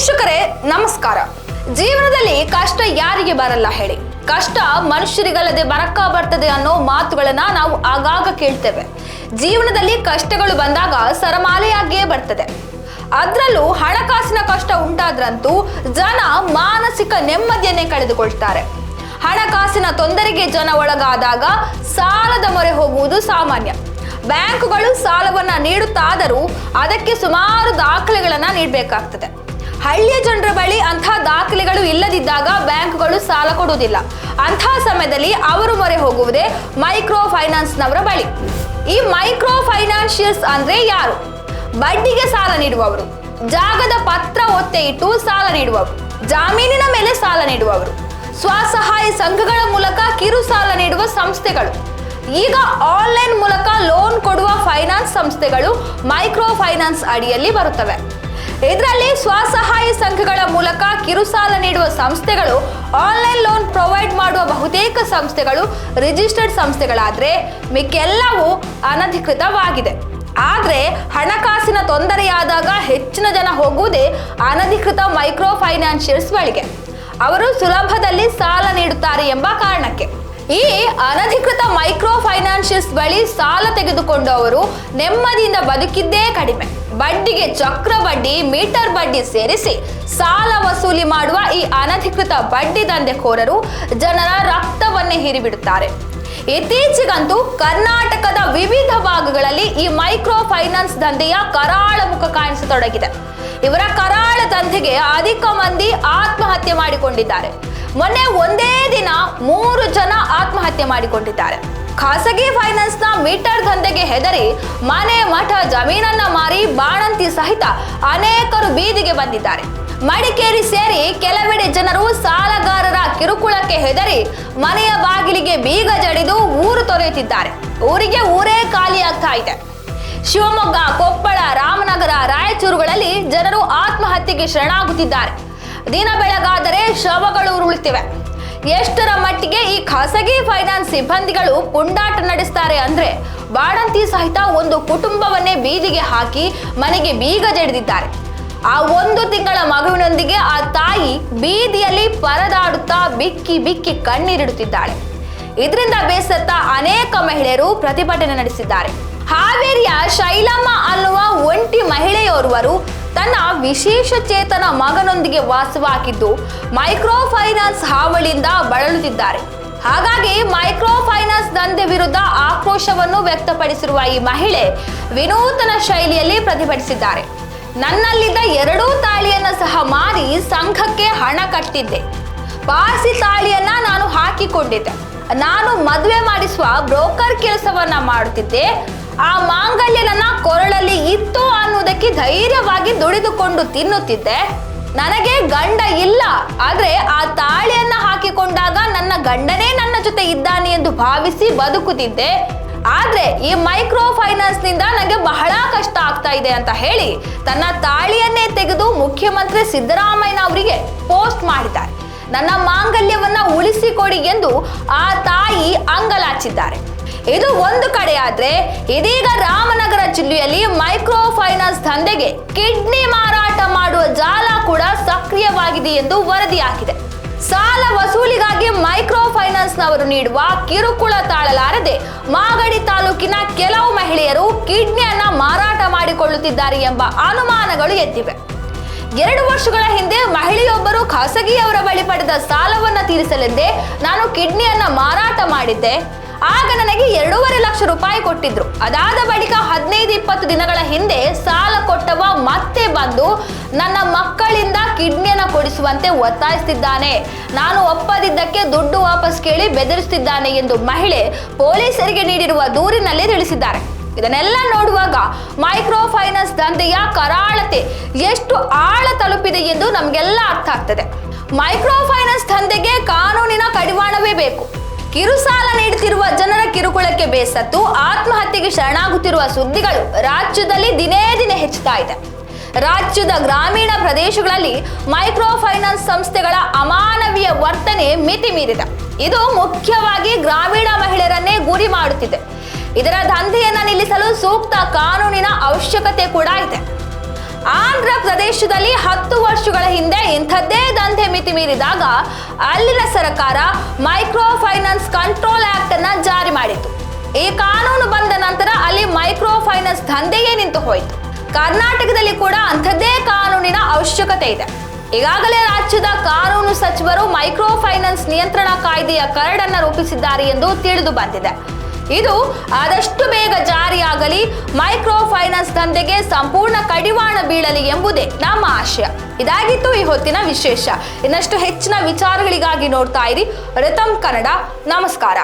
ವೀಕ್ಷಕರೇ, ನಮಸ್ಕಾರ. ಜೀವನದಲ್ಲಿ ಕಷ್ಟ ಯಾರಿಗೆ ಬರಲ್ಲ ಹೇಳಿ. ಕಷ್ಟ ಮನುಷ್ಯರಿಗಲ್ಲದೆ ಬರಕ್ಕ ಬರ್ತದೆ ಅನ್ನೋ ಮಾತುಗಳನ್ನ ನಾವು ಆಗಾಗ ಕೇಳ್ತೇವೆ. ಜೀವನದಲ್ಲಿ ಕಷ್ಟಗಳು ಬಂದಾಗ ಸರಮಾಲೆಯಾಗಿಯೇ ಬರ್ತದೆ. ಅದರಲ್ಲೂ ಹಣಕಾಸಿನ ಕಷ್ಟ ಉಂಟಾದ್ರಂತೂ ಜನ ಮಾನಸಿಕ ನೆಮ್ಮದಿಯನ್ನೇ ಕಳೆದುಕೊಳ್ತಾರೆ. ಹಣಕಾಸಿನ ತೊಂದರೆಗೆ ಜನ ಒಳಗಾದಾಗ ಸಾಲದ ಮೊರೆ ಹೋಗುವುದು ಸಾಮಾನ್ಯ. ಬ್ಯಾಂಕುಗಳು ಸಾಲವನ್ನ ನೀಡುತ್ತಾದರೂ ಅದಕ್ಕೆ ಸುಮಾರು ದಾಖಲೆಗಳನ್ನ ನೀಡಬೇಕಾಗ್ತದೆ. ಹಳ್ಳಿಯ ಜನರ ಬಳಿ ಅಂತಹ ದಾಖಲೆಗಳು ಇಲ್ಲದಿದ್ದಾಗ ಬ್ಯಾಂಕ್ಗಳು ಸಾಲ ಕೊಡುವುದಿಲ್ಲ. ಅಂತಹ ಸಮಯದಲ್ಲಿ ಅವರು ಮೊರೆ ಹೋಗುವುದೇ ಮೈಕ್ರೋ ಫೈನಾನ್ಸ್ನವರ ಬಳಿ. ಈ ಮೈಕ್ರೋ ಫೈನಾನ್ಷಿಯಲ್ಸ್ ಅಂದ್ರೆ ಯಾರು? ಬಡ್ಡಿಗೆ ಸಾಲ ನೀಡುವವರು, ಜಾಗದ ಪತ್ರ ಒತ್ತೆ ಇಟ್ಟು ಸಾಲ ನೀಡುವವರು, ಜಾಮೀನಿನ ಮೇಲೆ ಸಾಲ ನೀಡುವವರು, ಸ್ವಸಹಾಯ ಸಂಘಗಳ ಮೂಲಕ ಕಿರು ಸಾಲ ನೀಡುವ ಸಂಸ್ಥೆಗಳು. ಈಗ ಆನ್ಲೈನ್ ಮೂಲಕ ಲೋನ್ ಕೊಡುವ ಫೈನಾನ್ಸ್ ಸಂಸ್ಥೆಗಳು ಮೈಕ್ರೋ ಫೈನಾನ್ಸ್ ಅಡಿಯಲ್ಲಿ ಬರುತ್ತವೆ. ಇದರಲ್ಲಿ ಸ್ವಸಹಾಯ ಸಂಘಗಳ ಮೂಲಕ ಕಿರುಸಾಲ ನೀಡುವ ಸಂಸ್ಥೆಗಳು, ಆನ್ಲೈನ್ ಲೋನ್ ಪ್ರೊವೈಡ್ ಮಾಡುವ ಬಹುತೇಕ ಸಂಸ್ಥೆಗಳು, ರಿಜಿಸ್ಟರ್ಡ್ ಸಂಸ್ಥೆಗಳಾದ್ರೆ ಮಿಕ್ಕೆಲ್ಲವೂ ಅನಧಿಕೃತವಾಗಿದೆ. ಆದರೆ ಹಣಕಾಸಿನ ತೊಂದರೆಯಾದಾಗ ಹೆಚ್ಚಿನ ಜನ ಹೋಗುವುದೇ ಅನಧಿಕೃತ ಮೈಕ್ರೋ ಫೈನಾನ್ಷಿಯಲ್ಸ್ ಬಳಿಗೆ ಅವರು ಸುಲಭದಲ್ಲಿ ಸಾಲ ನೀಡುತ್ತಾರೆ ಎಂಬ ಕಾರಣಕ್ಕೆ. ಈ ಅನಧಿಕೃತ ಮೈಕ್ರೋ ಫೈನಾನ್ಷಿಯಲ್ಸ್ ಬಳಿ ಸಾಲ ತೆಗೆದುಕೊಂಡವರು ನೆಮ್ಮದಿಯಿಂದ ಬದುಕಿದ್ದೇ ಕಡಿಮೆ. ಬಡ್ಡಿಗೆ ಚಕ್ರ ಬಡ್ಡಿ, ಮೀಟರ್ ಬಡ್ಡಿ ಸೇರಿಸಿ ಸಾಲ ವಸೂಲಿ ಮಾಡುವ ಈ ಅನಧಿಕೃತ ಬಡ್ಡಿ ದಂಧೆಕೋರರು ಜನರ ರಕ್ತವನ್ನೇ ಹೀರಿಬಿಡುತ್ತಾರೆ. ಇತ್ತೀಚೆಗಂತೂ ಕರ್ನಾಟಕದ ವಿವಿಧ ಭಾಗಗಳಲ್ಲಿ ಈ ಮೈಕ್ರೋ ಫೈನಾನ್ಸ್ ದಂಧೆಯ ಕರಾಳ ಮುಖ ಕಾಣಿಸತೊಡಗಿದೆ. ಇವರ ಕರಾಳ ದಂಧೆಗೆ ಅಧಿಕ ಮಂದಿ ಆತ್ಮಹತ್ಯೆ ಮಾಡಿಕೊಂಡಿದ್ದಾರೆ. ಮೊನ್ನೆ ಒಂದೇ ದಿನ ಮೂರು ಜನ ಆತ್ಮಹತ್ಯೆ ಮಾಡಿಕೊಂಡಿದ್ದಾರೆ. ಖಾಸಗಿ ಫೈನಾನ್ಸ್ನ ಮೀಟರ್ ದಂಧೆಗೆ ಹೆದರಿ ಮನೆ ಮಠ ಜಮೀನನ್ನ ಮಾರಿ ಬಾಣಂತಿ ಸಹಿತ ಅನೇಕರು ಬೀದಿಗೆ ಬಂದಿದ್ದಾರೆ. ಮಡಿಕೇರಿ ಸೇರಿ ಕೆಲವೆಡೆ ಜನರು ಸಾಲಗಾರರ ಕಿರುಕುಳಕ್ಕೆ ಹೆದರಿ ಮನೆಯ ಬಾಗಿಲಿಗೆ ಬೀಗ ಜಡಿದು ಊರು ತೊರೆಯುತ್ತಿದ್ದಾರೆ. ಊರಿಗೆ ಊರೇ ಖಾಲಿಯಾಗ್ತಾ ಇದೆ. ಶಿವಮೊಗ್ಗ, ಕೊಪ್ಪಳ, ರಾಮನಗರ, ರಾಯಚೂರುಗಳಲ್ಲಿ ಜನರು ಆತ್ಮಹತ್ಯೆಗೆ ಶರಣಾಗುತ್ತಿದ್ದಾರೆ. ದಿನ ಬೆಳಗಾದರೆ ಶವಗಳು ಉರುಳುತ್ತಿವೆ. ಎಷ್ಟರ ಮಟ್ಟಿಗೆ ಈ ಖಾಸಗಿ ಫೈನಾನ್ಸ್ ಸಿಬ್ಬಂದಿಗಳು ಪುಂಡಾಟ ನಡೆಸ್ತಾರೆ ಅಂದ್ರೆ ಬಾಣಂತಿ ಸಹಿತ ಒಂದು ಕುಟುಂಬವನ್ನೇ ಬೀದಿಗೆ ಹಾಕಿ ಮನೆಗೆ ಬೀಗ ಜಡಿದಿದ್ದಾರೆ. ಆ ಒಂದು ತಿಂಗಳ ಮಗುವಿನೊಂದಿಗೆ ಆ ತಾಯಿ ಬೀದಿಯಲ್ಲಿ ಪರದಾಡುತ್ತಾ ಬಿಕ್ಕಿ ಬಿಕ್ಕಿ ಕಣ್ಣೀರಿಡುತ್ತಿದ್ದಾಳೆ. ಇದರಿಂದ ಬೇಸತ್ತ ಅನೇಕ ಮಹಿಳೆಯರು ಪ್ರತಿಭಟನೆ ನಡೆಸಿದ್ದಾರೆ. ಹಾವೇರಿಯ ಶೈಲಮ್ಮ ಅನ್ನುವ ಒಂಟಿ ಮಹಿಳೆಯೋರ್ವರು ತನ್ನ ವಿಶೇಷ ಚೇತನ ಮಗನೊಂದಿಗೆ ವಾಸವಾಗಿದ್ದು ಮೈಕ್ರೋ ಫೈನಾನ್ಸ್ ಹಾವಳಿಯಿಂದ ಬಳಲುತ್ತಿದ್ದಾರೆ. ಹಾಗಾಗಿ ಮೈಕ್ರೋ ಫೈನಾನ್ಸ್ ದಂಧೆ ವಿರುದ್ಧ ಆಕ್ರೋಶವನ್ನು ವ್ಯಕ್ತಪಡಿಸಿರುವ ಈ ಮಹಿಳೆ ವಿನೂತನ ಶೈಲಿಯಲ್ಲಿ ಪ್ರತಿಭಟಿಸಿದ್ದಾರೆ. ನನ್ನಲ್ಲಿದ್ದ ಎರಡೂ ತಾಳಿಯನ್ನ ಸಹ ಮಾರಿ ಸಂಘಕ್ಕೆ ಹಣ ಕಟ್ಟಿದ್ದೆ. ಪಾರ್ಸಿ ತಾಳಿಯನ್ನ ನಾನು ಹಾಕಿಕೊಂಡಿದ್ದೆ. ನಾನು ಮದುವೆ ಮಾಡಿಸುವ ಬ್ರೋಕರ್ ಕೆಲಸವನ್ನ ಮಾಡುತ್ತಿದ್ದೆ. ಆ ಮಾಂಗಲ್ಯ ನನ್ನ ಕೊರಳಲ್ಲಿ ಇತ್ತು ಅನ್ನೋದಕ್ಕೆ ಧೈರ್ಯವಾಗಿ ದುಡಿದುಕೊಂಡು ತಿನ್ನುತ್ತಿದ್ದೆ. ನನಗೆ ಗಂಡ ಇಲ್ಲ. ಆದ್ರೆ ಆ ತಾಳಿಯನ್ನ ಹಾಕಿಕೊಂಡಾಗ ನನ್ನ ಗಂಡನೇ ನನ್ನ ಜೊತೆ ಇದ್ದಾನೆ ಎಂದು ಭಾವಿಸಿ ಬದುಕುತ್ತಿದ್ದೆ. ಆದ್ರೆ ಈ ಮೈಕ್ರೋ ಫೈನಾನ್ಸ್ನಿಂದ ನನಗೆ ಬಹಳ ಕಷ್ಟ ಆಗ್ತಾ ಇದೆ ಅಂತ ಹೇಳಿ ತನ್ನ ತಾಳಿಯನ್ನೇ ತೆಗೆದು ಮುಖ್ಯಮಂತ್ರಿ ಸಿದ್ದರಾಮಯ್ಯ ಅವರಿಗೆ ಪೋಸ್ಟ್ ಮಾಡಿದ್ದಾರೆ. ನನ್ನ ಮಾಂಗಲ್ಯವನ್ನ ಉಳಿಸಿಕೊಡಿ ಎಂದು ಆ ತಾಯಿ ಅಂಗಲಾಚಿದ್ದಾರೆ. ಇದು ಒಂದು ಕಡೆ ಆದ್ರೆ ಇದೀಗ ರಾಮನಗರ ಜಿಲ್ಲೆಯಲ್ಲಿ ಮೈಕ್ರೋ ಫೈನಾನ್ಸ್ ದಂಧೆಗೆ ಕಿಡ್ನಿ ಮಾರಾಟ ಮಾಡುವ ಜಾಲ ಕೂಡ ಸಕ್ರಿಯವಾಗಿದೆ ಎಂದು ವರದಿಯಾಗಿದೆ. ಸಾಲ ವಸೂಲಿಗಾಗಿ ಮೈಕ್ರೋ ಫೈನಾನ್ಸ್ನವರು ನೀಡುವ ಕಿರುಕುಳ ತಾಳಲಾರದೆ ಮಾಗಡಿ ತಾಲೂಕಿನ ಕೆಲವು ಮಹಿಳೆಯರು ಕಿಡ್ನಿಯನ್ನ ಮಾರಾಟ ಮಾಡಿಕೊಳ್ಳುತ್ತಿದ್ದಾರೆ ಎಂಬ ಅನುಮಾನಗಳು ಎದ್ದಿವೆ. ಎರಡು ವರ್ಷಗಳ ಹಿಂದೆ ಮಹಿಳೆಯೊಬ್ಬರು ಖಾಸಗಿಯವರ ಬಳಿ ಪಡೆದ ಸಾಲವನ್ನ ತೀರಿಸಲೆಂದೇ ನಾನು ಕಿಡ್ನಿಯನ್ನ ಮಾರಾಟ ಮಾಡಿದ್ದೆ. ಆಗ ನನಗೆ ಎರಡೂವರೆ ಲಕ್ಷ ರೂಪಾಯಿ ಕೊಟ್ಟಿದ್ರು. ಅದಾದ ಬಳಿಕ ಹದಿನೈದು, ಇಪ್ಪತ್ತು ದಿನಗಳ ಹಿಂದೆ ಸಾಲ ಕೊಟ್ಟವ ಮತ್ತೆ ಬಂದು ನನ್ನ ಮಕ್ಕಳಿಂದ ಕಿಡ್ನಿಯನ್ನು ಕೊಡಿಸುವಂತೆ ಒತ್ತಾಯಿಸುತ್ತಿದ್ದಾನೆ ನಾನು ಒಪ್ಪದಿದ್ದಕ್ಕೆ ದುಡ್ಡು ವಾಪಸ್ ಕೇಳಿ ಬೆದರಿಸುತ್ತಿದ್ದಾನೆ ಎಂದು ಮಹಿಳೆ ಪೊಲೀಸರಿಗೆ ನೀಡಿರುವ ದೂರಿನಲ್ಲಿ ತಿಳಿಸಿದ್ದಾರೆ. ಇದನ್ನೆಲ್ಲ ನೋಡುವಾಗ ಮೈಕ್ರೋ ಫೈನಾನ್ಸ್ ದಂಧೆಯ ಕರಾಳತೆ ಎಷ್ಟು ಆಳ ತಲುಪಿದೆ ಎಂದು ನಮಗೆಲ್ಲ ಅರ್ಥ ಆಗ್ತದೆ. ಮೈಕ್ರೋ ಫೈನಾನ್ಸ್ ದಂಧೆಗೆ ಕಾನೂನಿನ ಕಡಿವಾಣವೇ ಬೇಕು. ಕಿರುಸಾಲ ನೀಡುತ್ತಿರುವ ಜನರ ಕಿರುಕುಳಕ್ಕೆ ಬೇಸತ್ತು, ಆತ್ಮಹತ್ಯೆಗೆ ಶರಣಾಗುತ್ತಿರುವ ಸುದ್ದಿಗಳು ರಾಜ್ಯದಲ್ಲಿ ದಿನೇ ದಿನೇ ಹೆಚ್ಚುತ್ತಾ ಇದೆ. ರಾಜ್ಯದ ಗ್ರಾಮೀಣ ಪ್ರದೇಶಗಳಲ್ಲಿ ಮೈಕ್ರೋ ಫೈನಾನ್ಸ್ ಸಂಸ್ಥೆಗಳ ಅಮಾನವೀಯ ವರ್ತನೆ ಮಿತಿ ಮೀರಿದೆ ಇದು ಮುಖ್ಯವಾಗಿ ಗ್ರಾಮೀಣ ಮಹಿಳೆಯರನ್ನೇ ಗುರಿ ಮಾಡುತ್ತಿದೆ. ಇದರ ದಂಧೆಯನ್ನ ನಿಲ್ಲಿಸಲು ಸೂಕ್ತ ಕಾನೂನಿನ ಅವಶ್ಯಕತೆ ಕೂಡ ಇದೆ. ಆಂಧ್ರ ಪ್ರದೇಶದಲ್ಲಿ ಹತ್ತು ವರ್ಷಗಳ ಮೀರಿದಾಗ ಅಲ್ಲಿನ ಸರ್ಕಾರ ಮೈಕ್ರೋ ಫೈನಾನ್ಸ್ ಕಂಟ್ರೋಲ್ ಆಕ್ಟ್ ಅನ್ನ ಜಾರಿ ಮಾಡಿತು ಈ ಕಾನೂನು ಬಂದ ನಂತರ ಅಲ್ಲಿ ಮೈಕ್ರೋ ಫೈನಾನ್ಸ್ ದಂಧೆಯೇ ನಿಂತು ಹೋಯಿತು. ಕರ್ನಾಟಕದಲ್ಲಿ ಕೂಡ ಅಂಥದ್ದೇ ಕಾನೂನಿನ ಅವಶ್ಯಕತೆ ಇದೆ. ಈಗಾಗಲೇ ರಾಜ್ಯದ ಕಾನೂನು ಸಚಿವರು ಮೈಕ್ರೋ ಫೈನಾನ್ಸ್ ನಿಯಂತ್ರಣ ಕಾಯ್ದೆಯ ಕರಡನ್ನ ರೂಪಿಸಿದ್ದಾರೆ ಎಂದು ತಿಳಿದು ಬಂದಿದೆ. ಇದು ಆದಷ್ಟು ಬೇಗ ಜಾರಿಯಾಗಲಿ. ಮೈಕ್ರೋ ಫೈನಾನ್ಸ್ ದಂಧೆಗೆ ಸಂಪೂರ್ಣ ಕಡಿವಾಣ ಬೀಳಲಿ ಎಂಬುದೇ ನಮ್ಮ ಆಶಯ. ಇದಾಗಿತ್ತು ಈ ಹೊತ್ತಿನ ವಿಶೇಷ. ಇನ್ನಷ್ಟು ಹೆಚ್ಚಿನ ವಿಚಾರಗಳಿಗಾಗಿ ನೋಡ್ತಾ ಇರಿ. ರಿತಮ್ ಕನ್ನಡ. ನಮಸ್ಕಾರ.